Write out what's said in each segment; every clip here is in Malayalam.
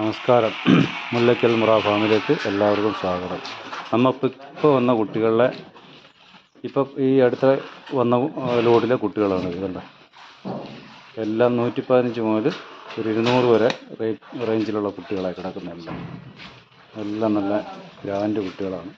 നമസ്കാരം. മുല്ലയ്ക്കൽ മുറ ഫാമിലേക്ക് എല്ലാവർക്കും സ്വാഗതം. നമ്മളിപ്പോൾ ഇപ്പോൾ വന്ന കുട്ടികളെ ഇപ്പോൾ ഈ അടുത്ത വന്ന ലോഡിലെ കുട്ടികളാണ് ഇതുണ്ട് എല്ലാം നൂറ്റി പതിനഞ്ച് മുതൽ ഒരു ഇരുന്നൂറ് വരെ റേഞ്ചിലുള്ള കുട്ടികളായി കിടക്കുന്നുണ്ട് എല്ലാം. നല്ല ഗ്രാൻഡ് കുട്ടികളാണ്.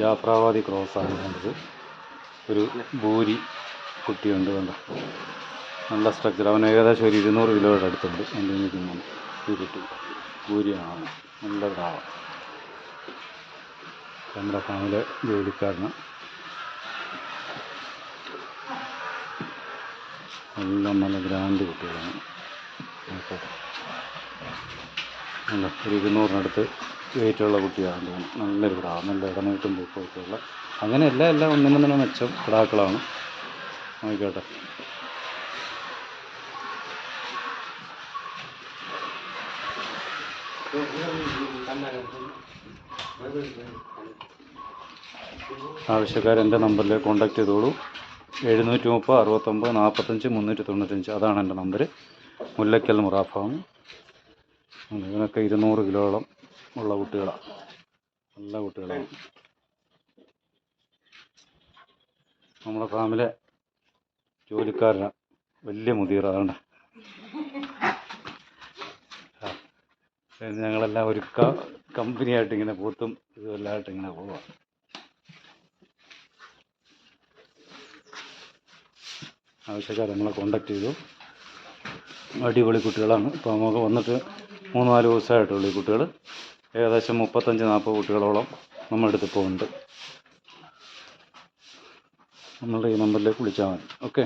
ജാഫ്രാബാദി ക്രോസാണ് കണ്ടത് ഒരു ഭൂരി കുട്ടിയുണ്ട് കണ്ടോ. നല്ല സ്ട്രക്ചർ അവൻ ഏകദേശം ഒരു ഇരുന്നൂറ് കിലോയുടെ അടുത്തുണ്ട്. എന്റെ നിൽക്കുന്നു ഈ കുട്ടി. ഭൂരിയാണ്. നല്ല പ്രാവ നമ്മുടെ ഫാമിലെ ജോലിക്കാരന് എല്ലാം നല്ല ഗ്രാൻഡ് കുട്ടികളാണ്. നോക്കട്ടെ നല്ല ഒരു ഇരുന്നൂറിനടുത്ത് വെയിറ്റുള്ള കുട്ടിയാണ് തോന്നുന്നു. നല്ലൊരു പിടാ നല്ല ഇടനീട്ടും പൂക്കമൊക്കെ ഉള്ള അങ്ങനെ എല്ലാ എല്ലാം തന്നെ മെച്ചം കിടാക്കളാണ് നോക്കിക്കോട്ടെ. ആവശ്യക്കാർ എന്റെ നമ്പറിൽ കോൺടാക്റ്റ് ചെയ്തോളൂ. എഴുന്നൂറ്റി മുപ്പത് അറുപത്തൊമ്പത് നാൽപ്പത്തഞ്ച് മുന്നൂറ്റി തൊണ്ണൂറ്റഞ്ച് അതാണ് എന്റെ നമ്പർ മുല്ലക്കൽ മുറാഫാം. ഇതിനൊക്കെ ഇരുന്നൂറ് കിലോളം ഉള്ള കുട്ടികളാണ് നല്ല കുട്ടികളാണ് നമ്മുടെ ഫാമിലെ ജോലിക്കാരനാണ് വലിയ മുതിർ അതാണ് ഞങ്ങളെല്ലാം ഒരു കമ്പനിയായിട്ട് ഇങ്ങനെ പോത്തും ഇതുമെല്ലാമായിട്ട് ഇങ്ങനെ പോവാം. ആവശ്യക്കാർ നമ്മളെ കോണ്ടാക്ട് ചെയ്തു. അടിപൊളി കുട്ടികളാണ്. ഇപ്പോൾ നമുക്ക് വന്നിട്ട് മൂന്ന് നാല് ദിവസമായിട്ടുള്ളൂ ഈ കുട്ടികൾ ഏകദേശം മുപ്പത്തഞ്ച് നാൽപ്പത് കുട്ടികളോളം നമ്മുടെ അടുത്ത് ഇപ്പോൾ ഉണ്ട് നമ്മളുടെ ഈ നമ്പറിലേക്ക് വിളിച്ചാൽ മതി. ഓക്കെ